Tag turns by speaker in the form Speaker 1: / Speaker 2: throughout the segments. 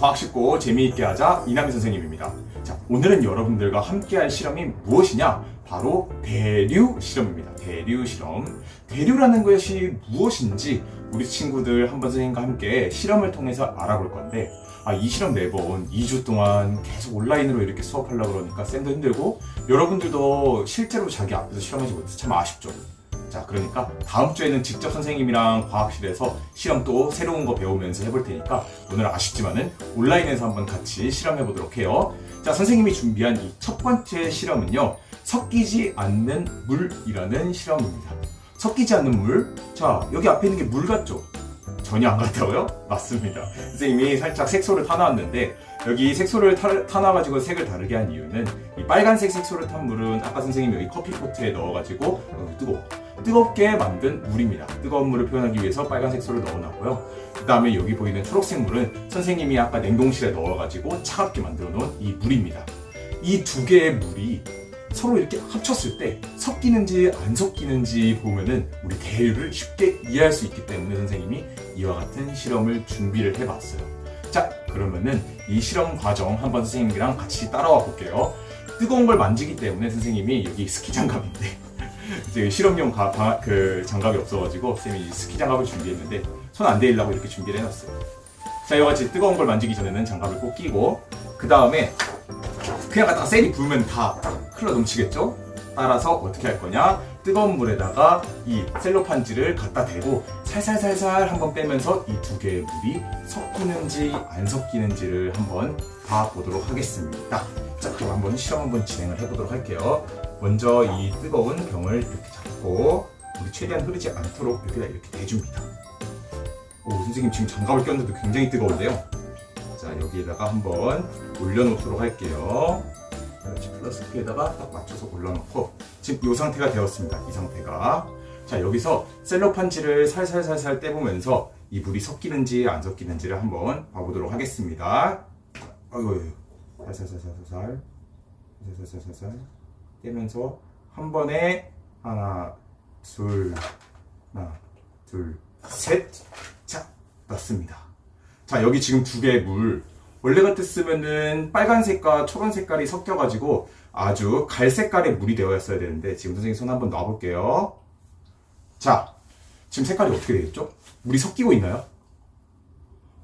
Speaker 1: 과학 쉽고 재미있게 하자 이남희 선생님입니다. 자, 오늘은 여러분들과 함께 할 실험이 무엇이냐? 바로 대류 실험입니다. 대류 실험. 대류라는 것이 무엇인지 우리 친구들 한번 선생님과 함께 실험을 통해서 알아볼 건데 아, 이 실험 매번 2주 동안 계속 온라인으로 이렇게 수업하려고 그러니까 쌤도 힘들고 여러분들도 실제로 자기 앞에서 실험하지 못해서 참 아쉽죠. 자, 그러니까 다음 주에는 직접 선생님이랑 과학실에서 실험 또 새로운 거 배우면서 해볼 테니까 오늘 아쉽지만은 온라인에서 한번 같이 실험해 보도록 해요. 자, 선생님이 준비한 이 첫 번째 실험은요. 섞이지 않는 물이라는 실험입니다. 섞이지 않는 물? 자, 여기 앞에 있는 게 물 같죠? 전혀 안 같다고요? 맞습니다. 선생님이 살짝 색소를 타놨는데 여기 색소를 타, 타놔가지고 색을 다르게 한 이유는 이 빨간색 색소를 탄 물은 아까 선생님이 여기 커피포트에 넣어가지고 어, 뜨거워 뜨겁게 만든 물입니다. 뜨거운 물을 표현하기 위해서 빨간 색소를 넣어놨고요. 그 다음에 여기 보이는 초록색 물은 선생님이 아까 냉동실에 넣어가지고 차갑게 만들어 놓은 이 물입니다. 이 두 개의 물이 서로 이렇게 합쳤을 때 섞이는지 안 섞이는지 보면은 우리 대류를 쉽게 이해할 수 있기 때문에 선생님이 이와 같은 실험을 준비를 해봤어요. 자, 그러면은 이 실험 과정 한번 선생님이랑 같이 따라와 볼게요. 뜨거운 걸 만지기 때문에 선생님이 여기 스키 장갑인데 이제 실험용 가, 바- 그 장갑이 없어가지고 쌤이 이 스키 장갑을 준비했는데 손안 데이려고 이렇게 준비를 해놨어요. 자, 이와 같이 뜨거운 걸 만지기 전에는 장갑을 꼭 끼고 그 다음에 그냥 갖다가 셀이 부으면 다 흘러 넘치겠죠? 따라서 어떻게 할 거냐? 뜨거운 물에다가 이 셀로판지를 갖다 대고 살살살살 한번 빼면서 이 두 개의 물이 섞이는지 안 섞이는지를 한번 봐보도록 하겠습니다. 자, 그럼 한번 실험 한번 진행을 해보도록 할게요. 먼저 이 뜨거운 병을 이렇게 잡고 물이 최대한 흐르지 않도록 이렇게 이렇게 대줍니다. 오, 선생님 지금 장갑을 꼈는데도 굉장히 뜨거운데요. 자, 여기에다가 한번 올려놓도록 할게요. 그렇지, 플라스틱에다가 딱 맞춰서 올려놓고 지금 이 상태가 되었습니다. 이 상태가. 자, 여기서 셀로판지를 살살살살 떼보면서 이 물이 섞이는지 안 섞이는지를 한번 봐보도록 하겠습니다. 아이고, 살살살살살, 살 살살살살 떼면서 한 번에 하나, 둘, 하나, 둘, 셋. 자, 넣습니다. 자, 여기 지금 두 개의 물. 원래 같았으면은 빨간 색과 초록 색깔이 섞여가지고 아주 갈색깔의 물이 되어야 되는데 지금 선생님 손 한번 놔볼게요. 자, 지금 색깔이 어떻게 되겠죠? 물이 섞이고 있나요?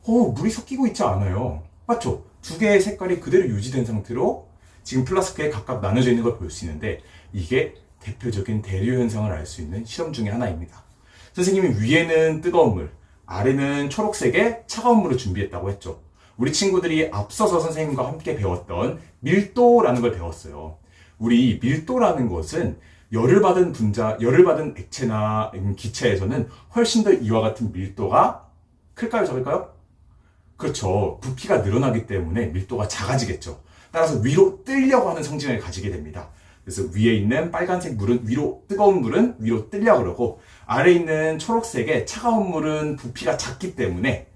Speaker 1: 어, 물이 섞이고 있지 않아요. 맞죠? 두 개의 색깔이 그대로 유지된 상태로 지금 플라스크에 각각 나눠져 있는 걸 볼 수 있는데 이게 대표적인 대류 현상을 알 수 있는 실험 중에 하나입니다. 선생님이 위에는 뜨거운 물, 아래는 초록색의 차가운 물을 준비했다고 했죠. 우리 친구들이 앞서서 선생님과 함께 배웠던 밀도라는 걸 배웠어요. 우리 밀도라는 것은 열을 받은 분자, 열을 받은 액체나 기체에서는 훨씬 더 이와 같은 밀도가 클까요, 적을까요? 그렇죠. 부피가 늘어나기 때문에 밀도가 작아지겠죠. 따라서 위로 뜨려고 하는 성질을 가지게 됩니다. 그래서 위에 있는 빨간색 물은 위로, 뜨거운 물은 위로 뜨려 그러고, 아래 있는 초록색의 차가운 물은 부피가 작기 때문에,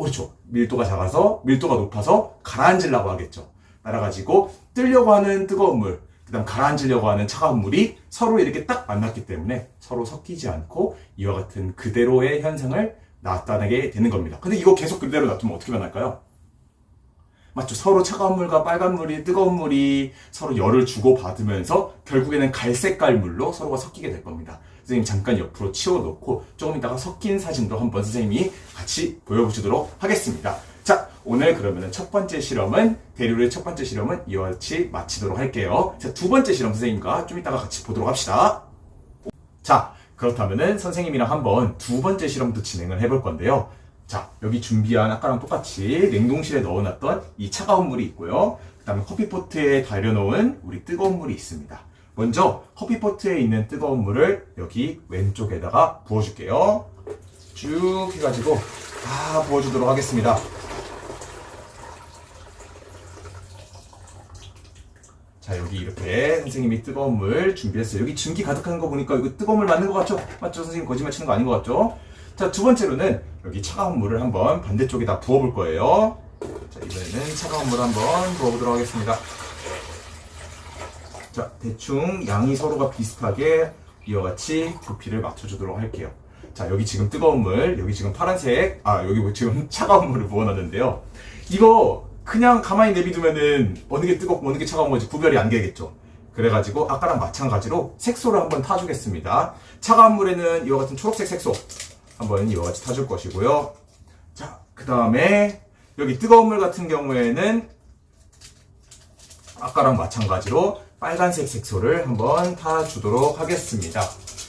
Speaker 1: 그렇죠. 밀도가 작아서, 밀도가 높아서 가라앉으려고 하겠죠. 따라가지고, 뜨려고 하는 뜨거운 물, 그 다음 가라앉으려고 하는 차가운 물이 서로 이렇게 딱 만났기 때문에 서로 섞이지 않고 이와 같은 그대로의 현상을 나타내게 되는 겁니다. 근데 이거 계속 그대로 놔두면 어떻게 변할까요? 맞죠? 서로 차가운 물과 빨간 물이 뜨거운 물이 서로 열을 주고 받으면서 결국에는 갈색깔 물로 서로가 섞이게 될 겁니다. 선생님 잠깐 옆으로 치워놓고 조금 이따가 섞인 사진도 한번 선생님이 같이 보여주도록 하겠습니다. 자, 오늘 그러면은 첫 번째 실험은 대류의 첫 번째 실험은 이와 같이 마치도록 할게요. 자, 두 번째 실험 선생님과 좀 이따가 같이 보도록 합시다. 자, 그렇다면은 선생님이랑 한번 두 번째 실험도 진행을 해볼 건데요. 자, 여기 준비한 아까랑 똑같이 냉동실에 넣어놨던 이 차가운 물이 있고요. 그 다음에 커피포트에 달여놓은 우리 뜨거운 물이 있습니다. 먼저 커피포트에 있는 뜨거운 물을 여기 왼쪽에다가 부어줄게요. 쭉 해가지고 다 부어주도록 하겠습니다. 자 여기 이렇게 선생님이 뜨거운 물 준비했어요. 여기 증기 가득한 거 보니까 이거 뜨거운 물 맞는 것 같죠? 맞죠? 선생님 거짓말 치는 거 아닌 것 같죠? 자 두 번째로는 여기 차가운 물을 한번 반대쪽에다 부어볼 거예요. 자 이번에는 차가운 물 한번 부어보도록 하겠습니다. 자 대충 양이 서로가 비슷하게 이와 같이 부피를 맞춰주도록 할게요. 자 여기 지금 뜨거운 물, 여기 지금 파란색, 아 여기 뭐 지금 차가운 물을 부어놨는데요. 이거 그냥 가만히 내비두면은 어느 게 뜨겁고 어느 게 차가운 건지 구별이 안 되겠죠. 그래가지고 아까랑 마찬가지로 색소를 한번 타주겠습니다. 차가운 물에는 이와 같은 초록색 색소 한번 이와 같이 타줄 것이고요. 자, 그 다음에 여기 뜨거운 물 같은 경우에는 아까랑 마찬가지로 빨간색 색소를 한번 타주도록 하겠습니다.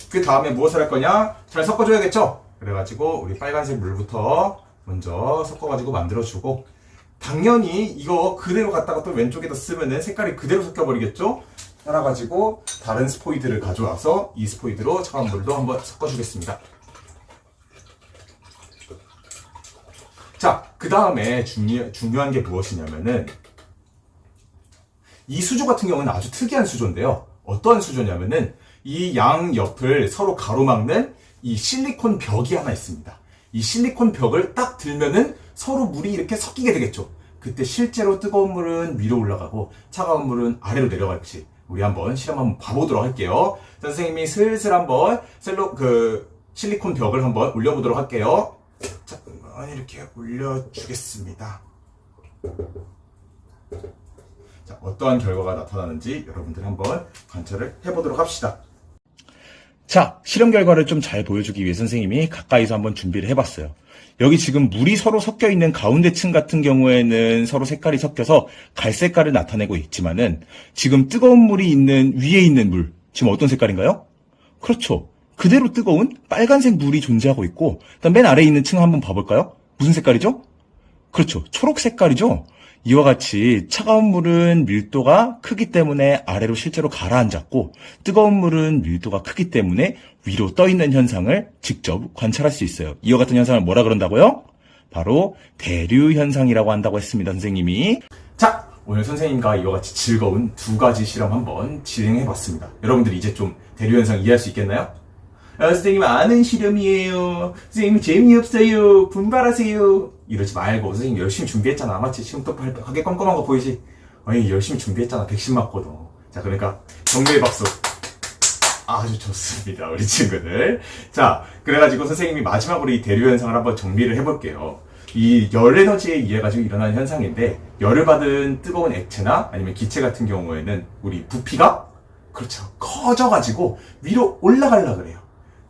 Speaker 1: 그 다음에 무엇을 할 거냐? 잘 섞어줘야겠죠? 그래가지고 우리 빨간색 물부터 먼저 섞어가지고 만들어주고 당연히 이거 그대로 갖다가 또 왼쪽에다 쓰면은 색깔이 그대로 섞여버리겠죠? 따라가지고 다른 스포이드를 가져와서 이 스포이드로 차가운 물도 한번 섞어주겠습니다. 자, 그 다음에 중요, 중요한 게 무엇이냐면은 이 수조 같은 경우는 아주 특이한 수조인데요. 어떤 수조냐면은 이 양 옆을 서로 가로막는 이 실리콘 벽이 하나 있습니다. 이 실리콘 벽을 딱 들면은 서로 물이 이렇게 섞이게 되겠죠. 그때 실제로 뜨거운 물은 위로 올라가고 차가운 물은 아래로 내려갈지 우리 한번 실험 한번 봐보도록 할게요. 자, 선생님이 슬슬 한번 셀로 그 실리콘 벽을 한번 올려보도록 할게요. 자, 이렇게 올려주겠습니다. 자, 어떠한 결과가 나타나는지 여러분들 한번 관찰을 해보도록 합시다. 자, 실험 결과를 좀 잘 보여주기 위해 선생님이 가까이서 한번 준비를 해봤어요. 여기 지금 물이 서로 섞여 있는 가운데 층 같은 경우에는 서로 색깔이 섞여서 갈색깔을 나타내고 있지만은 지금 뜨거운 물이 있는 위에 있는 물, 지금 어떤 색깔인가요? 그렇죠. 그대로 뜨거운 빨간색 물이 존재하고 있고, 그다음 맨 아래에 있는 층 한번 봐볼까요? 무슨 색깔이죠? 그렇죠. 초록 색깔이죠. 이와 같이 차가운 물은 밀도가 크기 때문에 아래로 실제로 가라앉았고 뜨거운 물은 밀도가 크기 때문에 위로 떠 있는 현상을 직접 관찰할 수 있어요. 이와 같은 현상을 뭐라 그런다고요? 바로 대류 현상이라고 한다고 했습니다, 선생님이. 자, 오늘 선생님과 이와 같이 즐거운 두 가지 실험 한번 진행해 봤습니다. 여러분들이 이제 좀 대류 현상 이해할 수 있겠나요? 아, 선생님 아는 실험이에요. 선생님 재미없어요. 분발하세요. 이러지 말고 선생님 열심히 준비했잖아. 맞지? 지금 또 하게 껌껌한 거 보이지? 아니 열심히 준비했잖아. 백신 맞고도. 자 그러니까 정리의 박수. 아주 좋습니다. 우리 친구들. 자 그래가지고 선생님이 마지막으로 이 대류 현상을 한번 정리를 해볼게요. 이 열 에너지에 의해 가지고 일어나는 현상인데 열을 받은 뜨거운 액체나 아니면 기체 같은 경우에는 우리 부피가 그렇죠 커져가지고 위로 올라가려 그래요.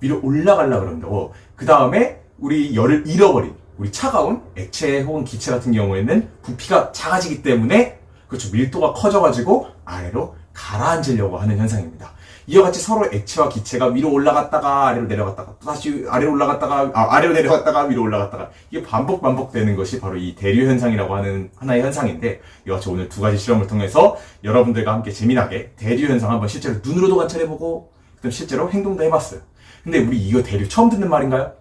Speaker 1: 위로 올라가려 그런다고. 그 다음에 우리 열을 잃어버린 우리 차가운 액체 혹은 기체 같은 경우에는 부피가 작아지기 때문에 그렇죠 밀도가 커져가지고 아래로 가라앉으려고 하는 현상입니다. 이와 같이 서로 액체와 기체가 위로 올라갔다가 아래로 내려갔다가 또 다시 아래로 올라갔다가 아, 아래로 내려갔다가 위로 올라갔다가 이게 반복 반복되는 것이 바로 이 대류 현상이라고 하는 하나의 현상인데 이와 같이 오늘 두 가지 실험을 통해서 여러분들과 함께 재미나게 대류 현상 한번 실제로 눈으로도 관찰해보고 그다음 실제로 행동도 해봤어요. 근데 우리 이거 대류 처음 듣는 말인가요?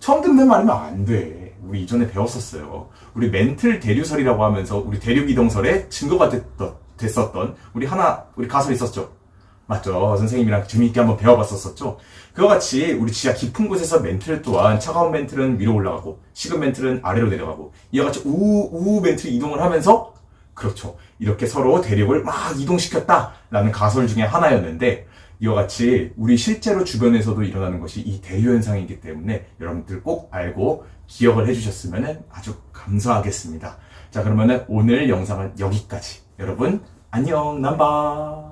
Speaker 1: 처음 듣는 말이면 안 돼. 우리 이전에 배웠었어요. 우리 멘틀 대류설이라고 하면서 우리 대류 기동설의 증거가 됐던, 됐었던 우리 하나 우리 가설 있었죠. 맞죠? 선생님이랑 재미있게 한번 배워봤었었죠. 그와 같이 우리 지하 깊은 곳에서 멘틀 또한 차가운 멘틀은 위로 올라가고 식은 멘틀은 아래로 내려가고 이와 같이 우우 우우 멘틀 이동을 하면서 그렇죠. 이렇게 서로 대륙을 막 이동시켰다라는 가설 중에 하나였는데 이와 같이 우리 실제로 주변에서도 일어나는 것이 이 대류 현상이기 때문에 여러분들 꼭 알고 기억을 해주셨으면 아주 감사하겠습니다. 자 그러면은 오늘 영상은 여기까지. 여러분 안녕 남바.